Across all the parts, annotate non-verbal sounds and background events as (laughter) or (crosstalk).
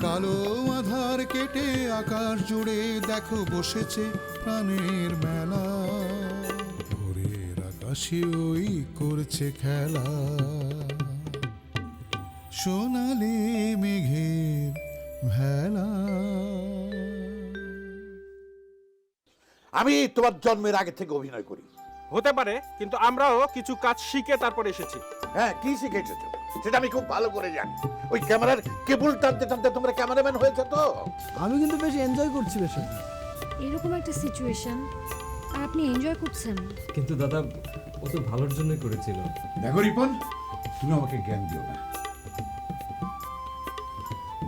কালো আধার কেটে আকাশ জুড়ে দেখো বসেছে প্রাণের মেলা। ভোরের আকাশে ওই করছে খেলা। সোনালি মেঘের ভেলা। আমি তোমার জন্মের আগে থেকে অভিনয় করি। হতে পারে কিন্তু আমরাও কিছু কাজ শিখে তারপর এসেছি। হ্যাঁ কি শিখে এসেছ সেটা আমি খুব ভালো করে জানি। ওই ক্যামেরার কেবল টানতে টানতে তোমরা ক্যামেরাম্যান হয়েছে তো? আমি কিন্তু বেশ এনজয় করছি বিষয়টা এরকম একটা সিচুয়েশন আপনি এনজয় করছেন। কিন্তু দাদা ও তো ভালোর জন্যই করেছিল। দেখো রিপন তুমি আমাকে জ্ঞান দিও না।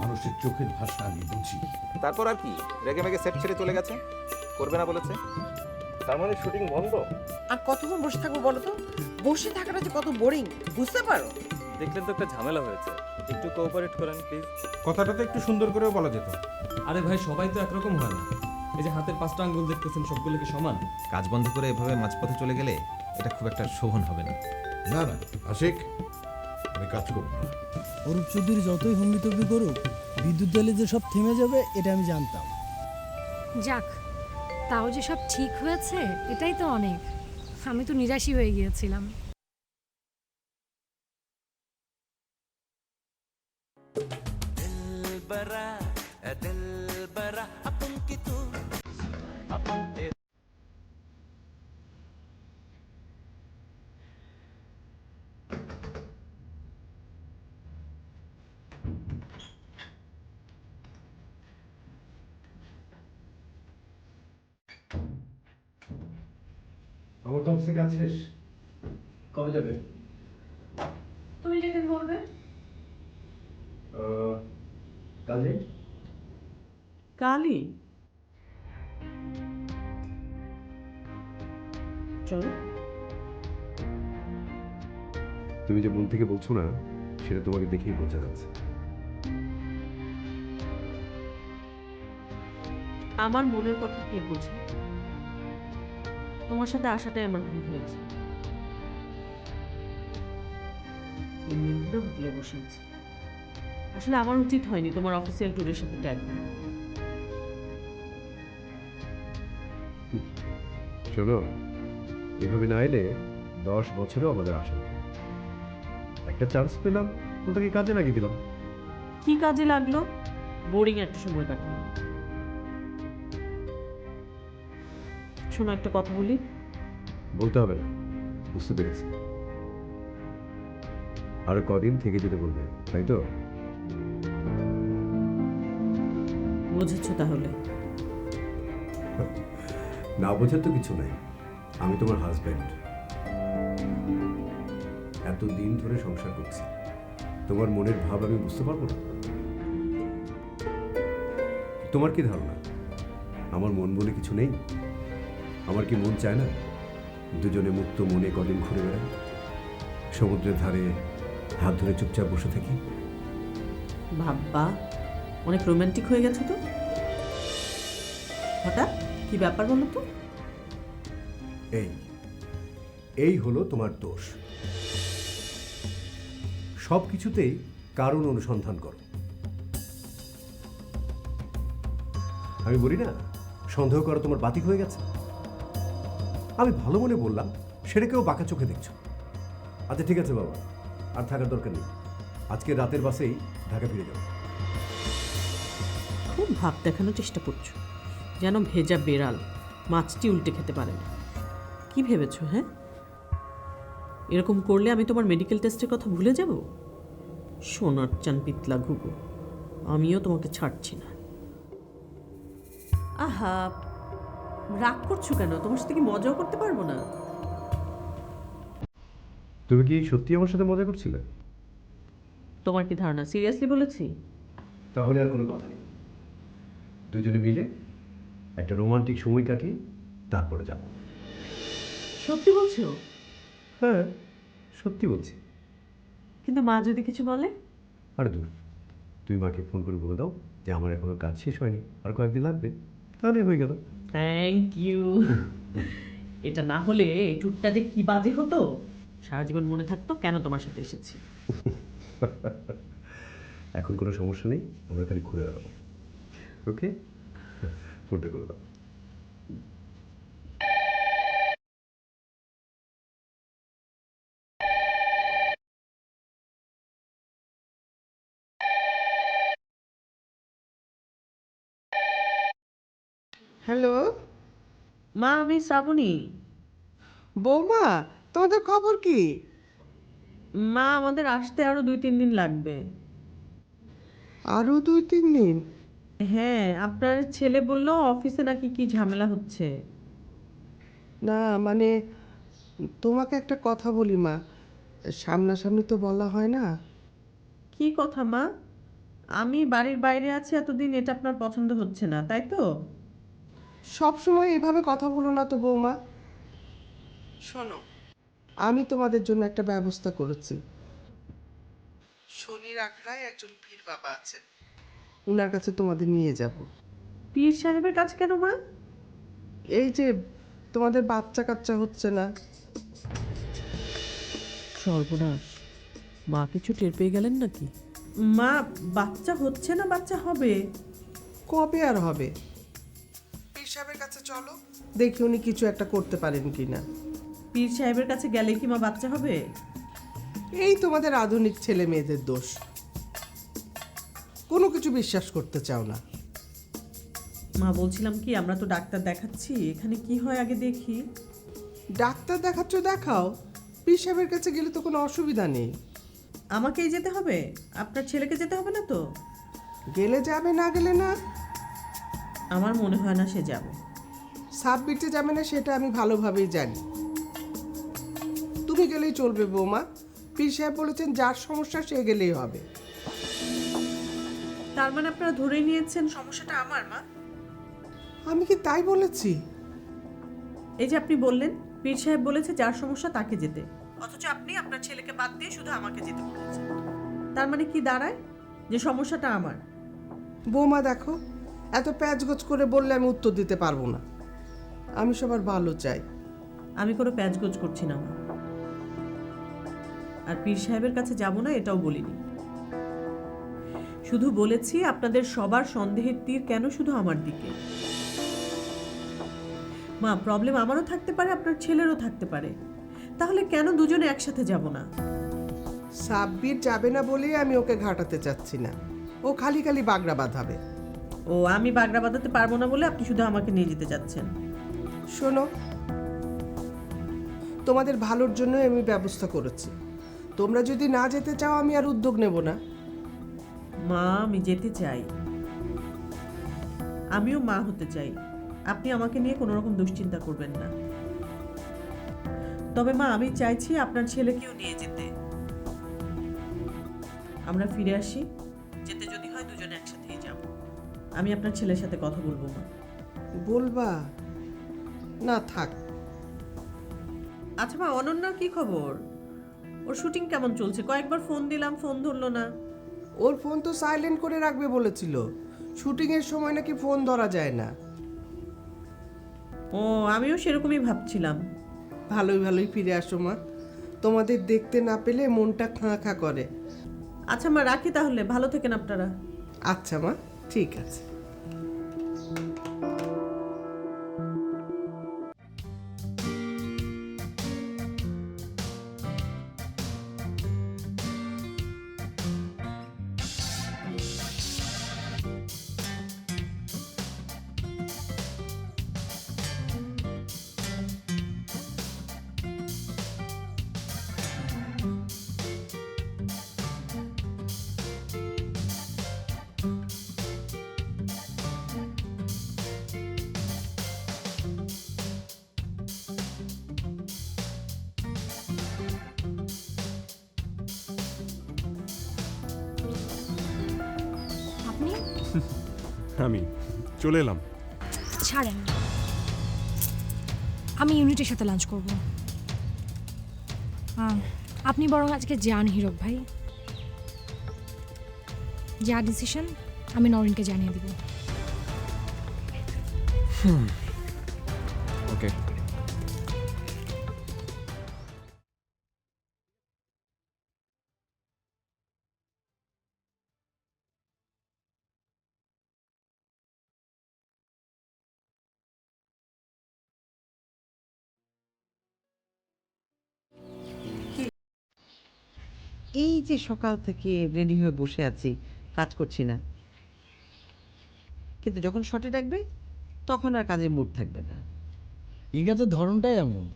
মানুষের চোখের ভাষা আমি বুঝি। তারপর আর কি? রেগে মেগে সেট ছেড়ে চলে গেছে? করবে না বলেছে? তার মানে শুটিং বন্ধ? আর কতক্ষণ বসে থাকব বলো তো? বসে থাকাটা যে কত বোরিং বুঝতে পারো? দেখলেন তো একটা ঝামেলা হয়েছে। একটু কোঅপারেট করেন প্লিজ কথাটা তো একটু সুন্দর করেও বলা যেত। আরে ভাই সবাই তো একরকম হয় না। এই যে হাতের পাঁচটা আঙ্গুল দেখতেছেন সবগুলো কি সমান? কাজ বন্ধ করে এভাবে মাঝপথে চলে গেলে এটা খুব একটা শোভন হবে না। না না আশিক আমি কাজ করব না। অরূপ চৌধুরী যতই হম্বিতব্য করুক বিদ্যুৎ দলে যে সব থেমে যাবে এটা আমি জানতাম। যাক তাও যে সব ঠিক হয়েছে এটাই তো অনেক। আমি তো নিরাশই হয়ে গিয়েছিলাম। আমার কাছ থেকে আছিস কবে যাবে? তুমি যেদিন বলবে। কাজে? কালি চলো। তুমি যে মন থেকে বলছো না সেটা তোমাকে দেখেই বোঝা যাচ্ছে। আমার মনের কথা কে বোঝে? তোমার সাথে আসাটাই আমার ভুল হয়েছে। ভুলে আসলে আমার উচিত হয়নি তোমার অফিসিয়াল ট্যুরের সাথে ট্যাগ শোনো এভাবে না এলে দশ বছরেও আমাদের আসে। একটা চান্স পেলাম ওটাকে কাজে লাগিয়ে দিলাম? কি কাজে লাগল? বোরিং একটা সময় কাটানো শোনো একটা কথা বলি। বলতে হবে না বুঝতে পেরেছি। আর কদিন থেকে যেতে বলবে তাই তো? বুঝেছ তাহলে? না বোঝার তো কিছু নাই। আমি তোমার হাজব্যান্ড এত দিন ধরে সংসার করছি। তোমার মনের ভাব আমি বুঝতে পারব না। তোমার কি ধারণা? আমার মন বলে কিছু নেই? আমার কি মন চায় না? দুজনে মুক্ত মনে কদিন ঘুরে বেড়াই। সমুদ্রের ধারে হাত ধরে চুপচাপ বসে থাকি। ভাববা অনেক রোমান্টিক হয়ে গেছে তো? হঠাৎ কি ব্যাপার বলো তো? এই এই হলো তোমার দোষ। সব কিছুতেই কারণ অনুসন্ধান করো। আমি বলি না, সন্দেহ করা তোমার বাতিক হয়ে গেছে। আমি ভালো মনে বললাম সেটাকেও বাঁকা চোখে দেখছ। আচ্ছা ঠিক আছে বাবা, আর থাকার দরকার নেই। আজকে রাতের বাসেই ঢাকা ফিরে যাব। খুব ভাব দেখানোর চেষ্টা করছ। যেন ভেজা বেড়াল, মাছটি উল্টে খেতে পারে না। কি ভেবেছো হ্যাঁ? এরকম করলে আমি তোমার মেডিকেল টেস্টের কথা ভুলে যাব? সোনার চান পিতলা ঘুঘু আমিও তোমাকে ছাড়ছি না। আহা রাগ করছ কেন? তোমার সাথে কি মজাও করতে পারব না? তুমি কি সত্যি আমার সাথে মজা করছিলে? তোমার কি ধারণা? সিরিয়াসলি বলেছি? তাহলে আর কোনো কথা নেই। দুজনে মিলে একটা রোমান্টিক সময় কাটিয়ে তারপরে যাব। সত্যি বলছো? হ্যাঁ সত্যি বলছি। কিন্তু মা যদি কিছু বলে? আর দূর তুই মাকে ফোন করে বলে দাও যে আমার এখনও কাজ শেষ হয়নি আর কয়েকদিন লাগবে। তাহলে হয়ে গেল। থ্যাংক ইউ (laughs) এটা না হলে এই ট্যুরটা যে কি বাজে হতো? সারা জীবন মনে থাকতো কেন তোমার সাথে এসেছি? (laughs) এখন কোনো সমস্যা নেই আমরা খালি ঘুরে বেড়াবো। ওকে ফোনটা (laughs) করে দাও। হ্যালো? মা আমি শ্রাবণী। বৌমা তোমাদের খবর কি? মা আমাদের আসতে আরও দুই তিন দিন লাগবে। আরও দুই তিন দিন? হ্যাঁ আপনার ছেলে বলল অফিসে নাকি কি ঝামেলা হচ্ছে। না মানে তোমাকে একটা কথা বলি মা। সামনাসামনি তো বলা হয় না। কি কথা মা? আমি বাড়ির বাইরে আছি এতদিন এটা আপনার পছন্দ হচ্ছে না তাই তো? সব সময় এভাবে কথা বলো না তো বৌমা। শোনো। আমি তোমাদের জন্য একটা ব্যবস্থা করেছি। শনির আখড়ায় একজন পীর বাবা আছেন। ওনার কাছে তোমাদের নিয়ে যাব। পীর সাহেবের কাছে কেন মা? এই যে তোমাদের বাচ্চা কাচ্চা হচ্ছে না। সর্বনাশ। মা কিছু টের পেয়ে গেলেন নাকি? মা বাচ্চা হচ্ছে না বাচ্চা হবে। কবে আর হবে? চলো। দেখি উনি কিছু একটা করতে পারেন কিনা। পীর সাহেবের কাছে গেলে কি মা বাচ্চা হবে? এই তোমাদের আধুনিক ছেলে মেয়েদের দোষ। কোনো কিছু বিশ্বাস করতে চাও না। মা বলছিলাম কি আমরা তো ডাক্তার দেখাচ্ছি এখানে কি হয় আগে দেখি। ডাক্তার দেখাচ্ছ দেখাও। পীর সাহেবের কাছে গেলে তো কোনো অসুবিধা নেই। আমাকেই যেতে হবে? আপনার ছেলেকে যেতে হবে না তো? গেলে যাবে না গেলে না। আমার মনে হয় না সে যাবে। সাবমিটে যাবে না সেটা আমি ভালোভাবেই জানি। তুমি গেলেই চলবে বৌমা। পীর সাহেব বলেছেন যার সমস্যা সে গেলেই হবে। তার মানে আপনারা ধরে নিয়েছেন সমস্যাটা আমার মা? আমি কি তাই বলেছি? এই যে আপনি বললেন পীর সাহেব বলেছে যার সমস্যা তাকে যেতে। অথচ আপনি আপনার ছেলেকে বাদ দিয়ে শুধু আমাকে যেতে বলেছেন। তার মানে কি দাঁড়ায়? যে সমস্যাটা আমার। বৌমা দেখো এত প্যাচগোছ করে বললে আমি উত্তর দিতে পারব না। আমি সবার ভালো চাই। আমি কোনো প্যাচগোজ করছি না মা। আর পীর সাহেবের কাছে যাব না এটাও বলিনি। শুধু বলেছি আপনাদের সবার সন্দেহের তীর কেন শুধু আমার দিকে? মা প্রবলেম আমারও থাকতে পারে আপনার ছেলেরও থাকতে পারে। তাহলে কেন দুজনে একসাথে যাব না? সাব্বির যাবে না বলেই আমি ওকে ঘাটাতে চাচ্ছি না। ও খালি খালি বাগড়া বাঁধাবে। ও আমি বাগড়া বাঁধাতে পারব না বলে আপনি শুধু আমাকে নিয়ে যেতে চাচ্ছেন শোনো তোমাদের ভালোর জন্য আমি ব্যবস্থা করেছি। তোমরা যদি না যেতে চাও আমি আর উদ্যোগ নেব না। মা আমি যেতে চাই। আমিও মা হতে চাই। আপনি আমাকে নিয়ে কোনো রকম দুশ্চিন্তা করবেন না। তবে মা আমি চাইছি আপনার ছেলেকেও নিয়ে যেতে। আমরা ফিরে আসি। যেতে যদি হয় দুজনে একসাথেই যাব। আমি আপনার ছেলের সাথে কথা বলব মা। বলবা? না থাক। আচ্ছা মা অনন্যার কি খবর? ওর শুটিং কেমন চলছে? কয়েকবার ফোন দিলাম ফোন ধরলো না। ওর ফোন তো সাইলেন্ট করে রাখবে বলেছিল। শুটিংয়ের সময় নাকি ফোন ধরা যায় না। ও আমিও সেরকমই ভাবছিলাম। ভালোই ভালোই ফিরে আসো মা। তোমাদের দেখতে না পেলে মনটা খাঁ খাঁ করে। আচ্ছা মা রাখি তাহলে। ভালো থেকেন আপনারা। আচ্ছা মা ঠিক আছে। আমি চলে এলাম। ছাড়েন। আমি ইউনিটের সাথে লাঞ্চ করব। আপনি বরং আজকে যান হিরক ভাই। যা ডিসিশন আমি নরিনকে জানিয়ে দেব। ওকে এই যে সকাল থেকে রেডি হয়ে বসে আছি কাজ করছি না। কিন্তু যখন শর্টে ডাকবে তখন আর কাজের মুড থাকবে না। কাজের ধরনটাই এমন।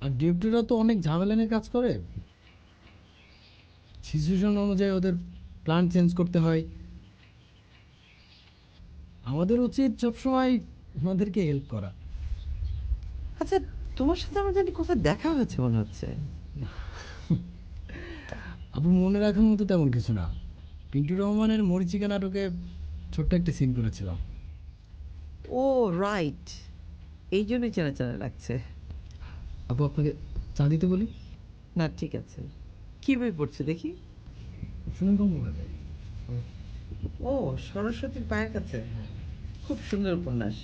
আর ডিউটিরা তো অনেক ঝামেলা নিয়ে কাজ করে। সিচুয়েশন অনুযায়ী ওদের প্ল্যান চেঞ্জ করতে হয়। আমাদের উচিত সবসময় ওনাদেরকে হেল্প করা। আচ্ছা তোমার সাথে আমার জানি কোথাও দেখা হয়েছে মনে হচ্ছে। আপু মনে রাখার মতো তেমন কিছু না। পিন্টু রহমানের মরিচিকা নাটকে ছোট্ট একটা সিন করেছিলাম। ও রাইট এই জন্যই চেনা চেনা লাগছে। আপু আপনাকে চা দিতে বলি? না ঠিক আছে। কি বই পড়ছে দেখি? শুনে কম ও সরস্বতীর পায়ের কাছে। খুব সুন্দর উপন্যাস।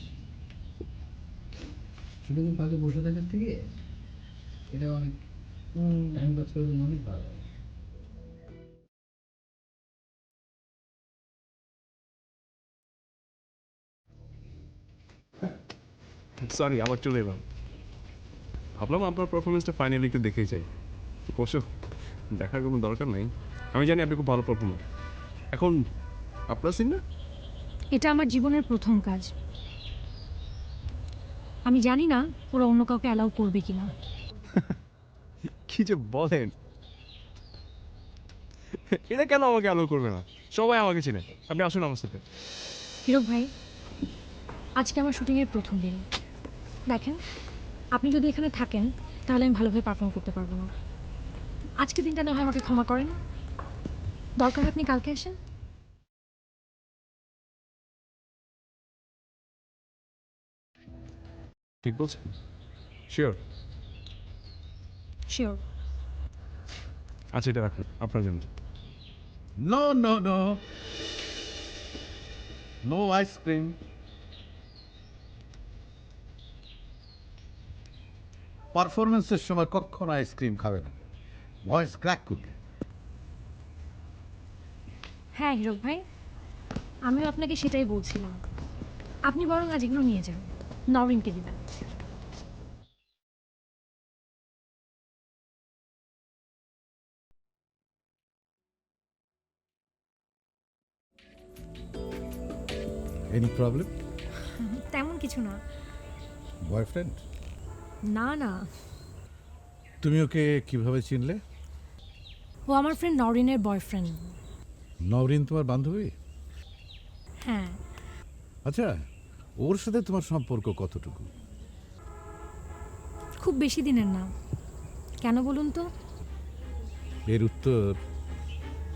শুধু পাশে বসে থাকার থেকে এটা অনেক টাইম পাস করে অনেক ভালো। সরি আবার চলে এলাম। ভাবলাম আপনার পারফরমেন্সটা ফাইনালি একটু দেখেই যাই। অবশ্য দেখার কোনো দরকার নেই। আমি জানি আপনি খুব ভালো পারফর্মার এখন আপনার সিন না এটা আমার জীবনের প্রথম কাজ। আমি জানি না ওরা অন্য কাউকে অ্যালাউ করবে কিনা। কি যে বলেন? এটা কেন আমাকে আলো করবে না? সবাই আমাকে চিনে। আপনি আসুন আমার সাথে। হিরক ভাই আজকে আমার শুটিংয়ের প্রথম দিন। দেখেন আপনি যদি এখানে থাকেন তাহলে আমি ভালোভাবে পারফর্ম করতে পারব না। আজকে দিনটা না হয় আমাকে ক্ষমা করেন। দরকার হয় আপনি কালকে আসেন। ঠিক বলছেন? শিওর শিওর আচ্ছা এটা রাখুন আপনার জন্য। No no no no ice cream পারফরমেন্সের সময় কখনো আইসক্রিম খাবে না। ভয়েস ক্র্যাক করবে। হ্যাঁ হিরক ভাই আমিও আপনাকে সেটাই বলছিলাম। আপনি বরং আজ এগুলো নিয়ে যান। নরিনকে দিবেন। এনি প্রবলেম তেমন কিছু না। বয়ফ্রেন্ড না না। তুমি ওকে কীভাবে চিনলে? ও আমার ফ্রেন্ড নরিনের বয়ফ্রেন্ড নওরিন তোমার বান্ধবী? হ্যাঁ। আচ্ছা ওর সাথে তোমার সম্পর্ক কতটুকু? খুব বেশি দিনের না। কেন বলুন তো? এর উত্তর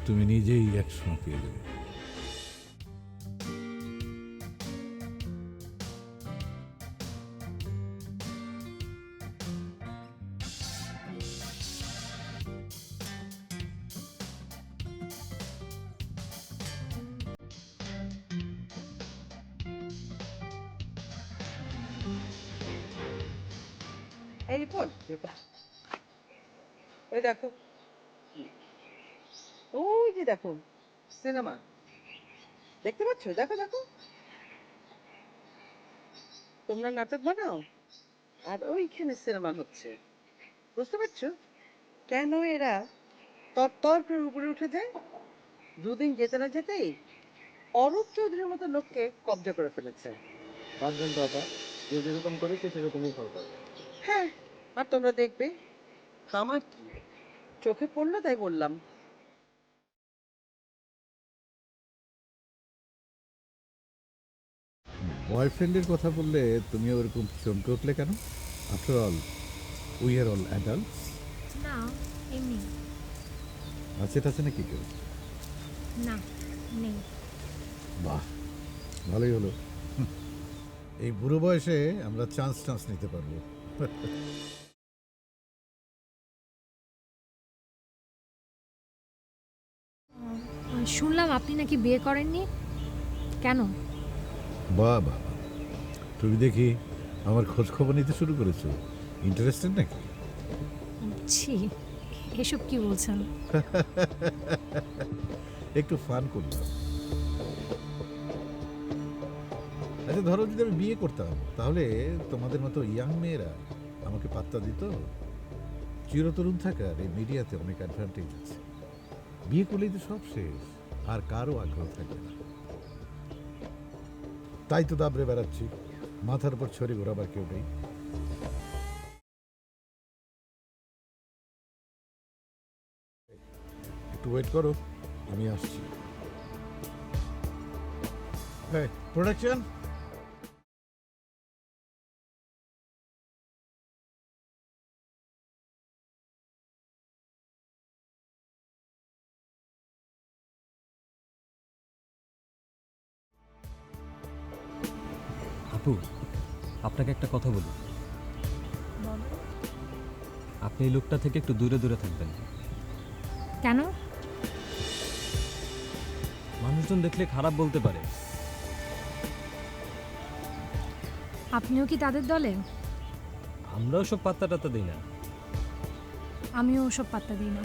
তুমি নিজেই একসময় পেয়ে যাবে। এই রিপোর্ট ওই দেখো। ওই যে দেখো, সিনেমা। দেখতে পাচ্ছ? দেখো দেখো। তোমরা নাটক বানাও, আর ওইখানে সিনেমা হচ্ছে। বুঝতে পারছ? কেন এরা তর উপরে উঠে যায়? দুদিন যেতে না যেতেই অরূপ চৌধুরীর মতো লোককে কবজা করে ফেলেছে। পাঁচজন বাবা। যে যেরকম করেছে সেরকমই ফল পাবে। হ্যাঁ আর তোমরা দেখবে। আমার কি চোখে পড়ল তাই বললাম। বয়ফ্রেন্ডের কথা বললে তুমি ওরকম চমকে উঠলে কেন? After all we are all adult না এমনি। আছে টাছে নাকি কেউ? না নেই। বাহ ভালোই হলো। এই বুড়ো বয়সে আমরা চান্স টান্স নিতে পারব। শুনলাম আপনি নাকি বিয়ে করেননি। কেন? বাহ বাহ বাহ। তুমি দেখি আমার খোঁজ খবর নিতে শুরু করেছ। ইন্টারেস্টেড নাকি? ছি এসব কি বলছেন? (laughs) একটু ফান করলাম। আচ্ছা ধরো যদি আমি বিয়ে করতাম, তাহলে তোমাদের মতো ইয়াং মেয়েরা আমাকে পাত্তা দিত? চিরতরুণ থাকার এই মিডিয়াতে অনেক অ্যাডভান্টেজ আছে। বিয়ে করলেই তো সব শেষ, আর কারও আগ্রহ থাকবে না। তাই তো দাবড়ে বেড়াচ্ছি, মাথার উপর ছড়ি ঘোরাবার কেউ নেই। একটু ওয়েট করো, আমি আসছি। প্রোডাকশন আপনাকে একটা কথা বলি। আপনি এই লোকটা থেকে একটু দূরে দূরে থাকবেন। কেন? মানুষজন দেখলে খারাপ বলতে পারে। আপনিও কি তাদের দলে? আমরাও সব পাত্তা টাত্তা দিই না। আমিও ওসব পাত্তা দিই না।